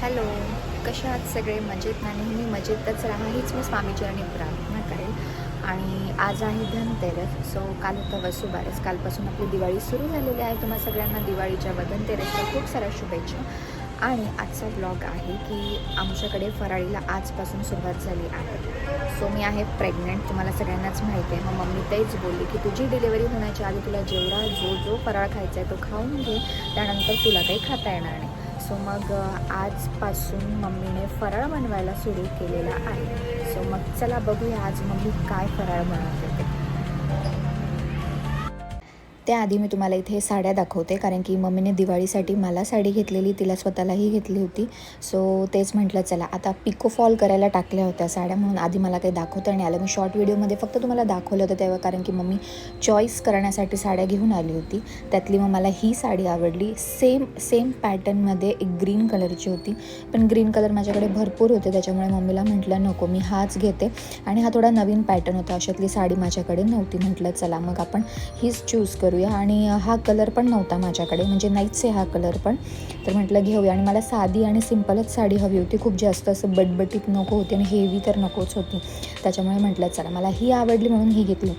Hello कसे आहात सगळे? मजेत ना? नेहमी मजेतच राहा. हीच मी स्वामीचरणी प्रार्थना करेल. आणि आज आहे धनतेरस सो काल होतं वसुबारस. कालपासून आपली दिवाळी सुरू झालेली आहे. तुम्हा सगळ्यांना दिवाळीच्या व धनतेरसच्या खूप साऱ्या शुभेच्छा. आणि आजचा ब्लॉग आहे की आमच्याकडे फराळीला आजपासून सुरुवात झाली आहे. सो मी आहे प्रेग्नंट तुम्हाला सगळ्यांनाच माहिती आहे. मग मम्मी तेच बोलली की तुझी डिलिव्हरी होण्याच्या आधी तुला जेवढा जो जो फराळ खायचा आहे तो खाऊन घे. त्यानंतर तुला काही खाता येणार नाही. सो मग आजपासून मम्मीने फराळ बनवायला सुरू केलेला आहे. सो मग चला बघूया आज मम्मी काय फराळ बनवते ते. त्याआधी मी तुम्हाला इथे साड्या दाखवते कारण की मम्मीने दिवाळीसाठी मला साडी घेतलेली तिला स्वतःलाही घेतली होती. सो तेच म्हटलं चला आता पिको फॉल करायला टाकल्या होत्या साड्या म्हणून आधी मला काही दाखवता नाही आलं. मी शॉर्ट व्हिडिओमध्ये फक्त तुम्हाला दाखवलं होतं तेव्हा कारण की मम्मी चॉईस करण्यासाठी साड्या घेऊन आली होती. त्यातली मग मला ही साडी आवडली. सेम सेम पॅटर्नमध्ये एक ग्रीन कलरची होती. पण ग्रीन कलर माझ्याकडे भरपूर होते त्याच्यामुळे मम्मीला म्हटलं नको मी हाच घेते. आणि हा थोडा नवीन पॅटर्न होता. अशातली साडी माझ्याकडे नव्हती. म्हटलं चला मग आपण हीच चूज करू करूया. आणि हा कलर पण नव्हता माझ्याकडे. म्हणजे नाहीच आहे हा कलर पण. तर म्हटलं घेऊया. आणि मला साधी आणि सिम्पलच साडी हवी होती. खूप जास्त असं बटबटीत नको होती आणि हेवी तर नकोच होती. त्याच्यामुळे म्हटलं चला मला ही आवडली म्हणून ही घेतली.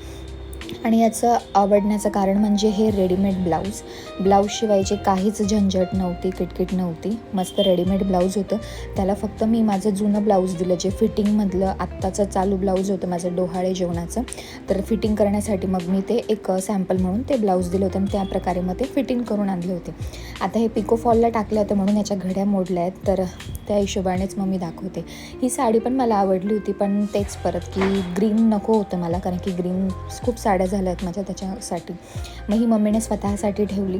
आणि याचं आवडण्याचं कारण म्हणजे हे रेडीमेड ब्लाऊज ब्लाऊज शिवायचे काहीच झंझट नव्हती किटकिट नव्हती. मस्त रेडीमेड ब्लाऊज होतं. त्याला फक्त मी माझं जुनं ब्लाऊज दिलं जे फिटिंगमधलं आत्ताचं चालू ब्लाऊज होतं माझं डोहाळे जेवणाचं. तर फिटिंग करण्यासाठी मग मी ते एक सॅम्पल म्हणून ते ब्लाऊज दिलं होतं आणि त्या प्रकारे मग ते फिटिंग करून आणले होते. आता हे पिको फॉलला टाकलं होतं म्हणून याच्या घड्या मोडल्या आहेत. तर त्या हिशोबानेच मग मी दाखवते. ही साडी पण मला आवडली होती पण तेच परत की ग्रीन नको होतं मला कारण की ग्रीन खूप साड्या झाल्या आहेत माझ्या त्याच्यासाठी. मग ही मम्मीने स्वतःसाठी ठेवली.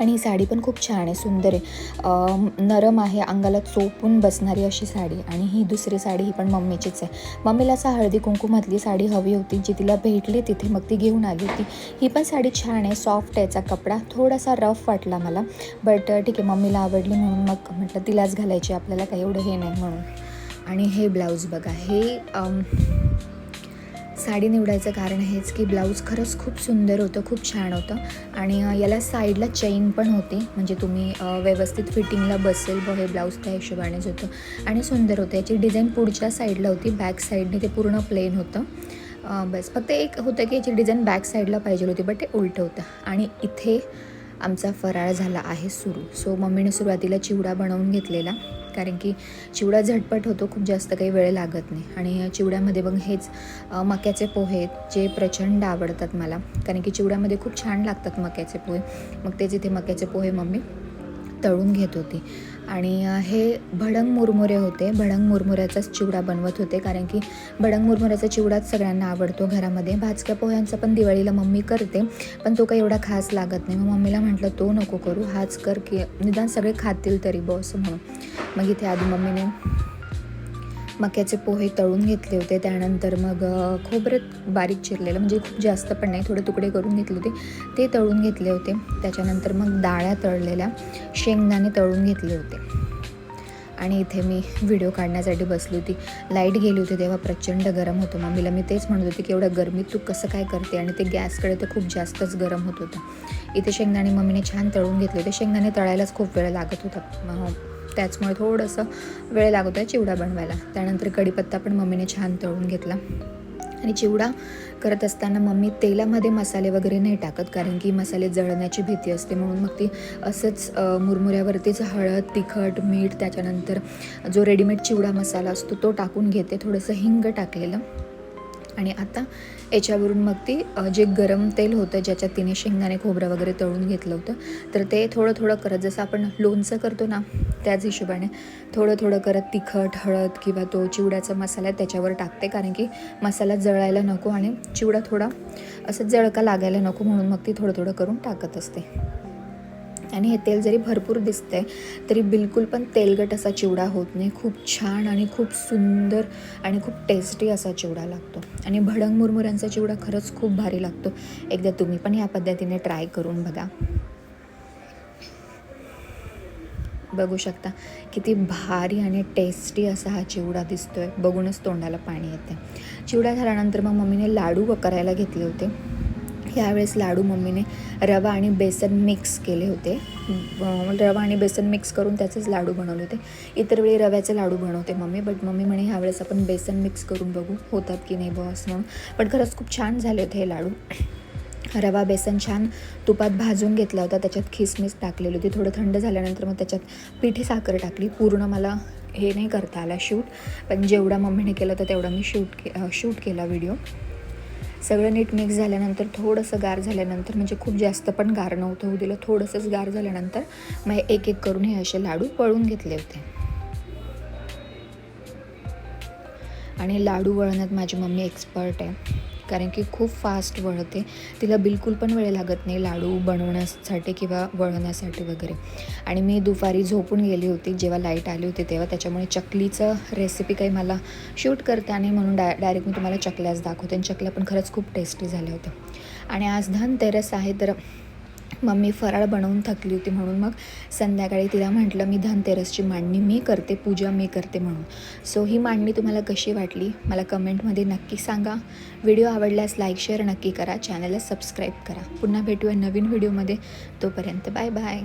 आणि ही साडी पण खूप छान आहे सुंदर आहे. नरम आहे अंगाला चोपून बसणारी अशी साडी आणि ही दुसरी साडी ही पण मम्मीचीच आहे. मम्मीला असं हळदी कुंकुमातली साडी हवी होती जी तिला भेटली तिथे मग ती घेऊन आली होती. ही पण साडी छान आहे सॉफ्ट आहे याचा कपडा. थोडासा रफ वाटला मला बट ठीक आहे मम्मीला आवडली म्हणून मग म्हटलं तिलाच घालायची आपल्याला काही एवढं हे नाही म्हणून. आणि हे ब्लाऊज बघा हे साडी निवडायचं कारण हेच की ब्लाऊज खरंच खूप सुंदर होतं खूप छान होतं. आणि याला साईडला चेन पण होती. म्हणजे तुम्ही व्यवस्थित फिटिंगला बसेल ब हे ब्लाऊज त्या हिशोबानेच होतं. आणि सुंदर होतं. याची डिझाईन पुढच्या साईडला होती बॅक साईडने ते पूर्ण प्लेन होतं. बस. फक्त एक होतं की याची डिझाईन बॅक साईडला पाहिजे होती बट ते उलटं होतं. आणि इथे आमचा फराळ झाला आहे सुरू. सो मम्मीने सुरुवातीला चिवडा बनवून घेतलेला. कारण की चिवडा झटपट होतो खूप जास्त काही वेळ लागत नाही. आणि चिवड्यामध्ये मग हेच मक्याचे पोहे जे प्रचंड आवडतात मला. कारण की चिवड्यामध्ये खूप छान लागतात मक्याचे पोहे. मग तेच इथे मक्याचे पोहे मम्मी तळून घेत होती. आणि हे भडंग मुरमुरे होते. भडंग मुरमुऱ्याचाच चिवडा बनवत होते कारण की भडंग मुरमुऱ्याचा चिवडाच सगळ्यांना आवडतो घरामध्ये. भाजक्या पोह्यांचा पण दिवाळीला मम्मी करते पण तो काही एवढा खास लागत नाही. मग मम्मीला म्हटलं तो नको करू हाच कर की निदान सगळे खातील तरी बॉ असं म्हणून. मग इथे आधी मम्मीने मक्याचे पोहे तळून घेतले होते. त्यानंतर मग खोबरं बारीक चिरलेलं म्हणजे खूप जास्त पण नाही थोडे तुकडे करून घेतले होते. ते तळून घेतले होते. त्याच्यानंतर मग डाळ्या तळलेल्या शेंगदाणे तळून घेतले होते. आणि इथे मी व्हिडिओ काढण्यासाठी बसली होती. लाइट गेली होती तेव्हा प्रचंड गरम होतो. मम्मीला मी तेच म्हणत होते की एवढं गरमीत तू कसं काय करते? आणि ते गॅसकडे तर खूप जास्तच गरम होत होतं. इथे शेंगदाणे मम्मीने छान तळून घेतले होते. शेंगदाणे तळायलाच खूप वेळ लागत होता. त्याचमुळे थोडंसं वेळ लागत आहे चिवडा बनवायला. त्यानंतर कढीपत्ता पण मम्मीने छान तळून घेतला. आणि चिवडा करत असताना मम्मी तेलामध्ये मसाले वगैरे नाही टाकत कारण की मसाले जळण्याची भीती असते. म्हणून मग ती असंच मुरमुऱ्यावरतीच हळद तिखट मीठ त्याच्यानंतर जो रेडीमेड चिवडा मसाला असतो तो टाकून घेते. थोडंसं हिंग टाकलेलं. आणि आता याच्यावरून मग ती जे गरम तेल होतं ज्याच्यात तिने शेंगदाणे खोबरं वगैरे तळून घेतलं होतं तर ते थोडं थोडं करत जसं आपण लोणचं करतो ना त्याच हिशोबाने थोडं थोडं करत तिखट हळद किंवा तो चिवड्याचा मसाला त्याच्यावर टाकते कारण की मसाला जळायला नको आणि चिवडा थोडा असं जळका लागायला नको म्हणून मग ती थोडं थोडं करून टाकत असते. आणि हे तेल जरी भरपूर दिसतंय तरी बिलकुल पण तेलगट असा चिवडा होत नाही. खूप छान आणि खूप सुंदर आणि खूप टेस्टी असा चिवडा लागतो. आणि भडंग मुरमुऱ्यांचा चिवडा खरंच खूप भारी लागतो. एकदा तुम्ही पण ह्या पद्धतीने ट्राय करून बघा. बघू शकता किती भारी आणि टेस्टी असा हा चिवडा दिसतोय. बघूनच तोंडाला पाणी येते चिवडा झाल्यानंतर मग मम्मीने लाडू करायला घेतले होते. यावेळेस लाडू मम्मीने रवा आणि बेसन मिक्स केले होते. रवा आणि बेसन मिक्स करून त्याचेच लाडू बनवले होते. इतर वेळी रव्याचे लाडू बनवते मम्मी बट मम्मी म्हणे ह्यावेळेस आपण बेसन मिक्स करून बघू होतात की नाही बॉस म्हणून. पण खरंच खूप छान झाले होते हे लाडू. रवा बेसन छान तुपात भाजून घेतला होता त्याच्यात खिसमिस टाकलेली होती. थोडं थंड झाल्यानंतर मग त्याच्यात पिठी साखर टाकली. पूर्ण मला हे नाही करता आला शूट पण जेवढा मम्मीने केलं तर तेवढा मी शूट के शूट केला व्हिडिओ सगळं नीट मिक्स झाल्यानंतर थोडंसं गार झाल्यानंतर म्हणजे खूप जास्त पण गार नव्हतं होऊ दिलं थोडंसंच गार झाल्यानंतर मग एक एक करून हे असे लाडू पळून घेतले होते. आणि लाडू वळण्यात माझी मम्मी एक्सपर्ट आहे. कारण की खूप फास्ट वळते. तिला बिलकुल पण वेळ लागत नाही लाडू बनवण्यासाठी किंवा वळवण्यासाठी वगैरे. आणि मी दुपारी झोपून गेली होती. जेव्हा लाइट आली होती तेव्हा त्याच्यामुळे चकलीचं रेसिपी काही मला शूट करता नाही म्हणून डाय डायरेक्ट मी तुम्हाला चकल्याच दाखवते. आणि चकल्या पण खरंच खूप टेस्टी झाल्या होत्या. आणि आज धनतेरस आहे तर मम्मी फराळ बनवून थकली होती म्हणून मग संध्याकाळी तिला म्हटलं मी धनतेरसची मांडणी मी करते पूजा मी करते म्हणून. सो ही मांडणी तुम्हाला कशी वाटली? मला कमेंटमध्ये नक्की सांगा. व्हिडिओ आवडल्यास लाईक शेअर नक्की करा. चॅनलला सबस्क्राईब करा. पुन्हा भेटूया नवीन व्हिडिओमध्ये. तोपर्यंत बाय बाय.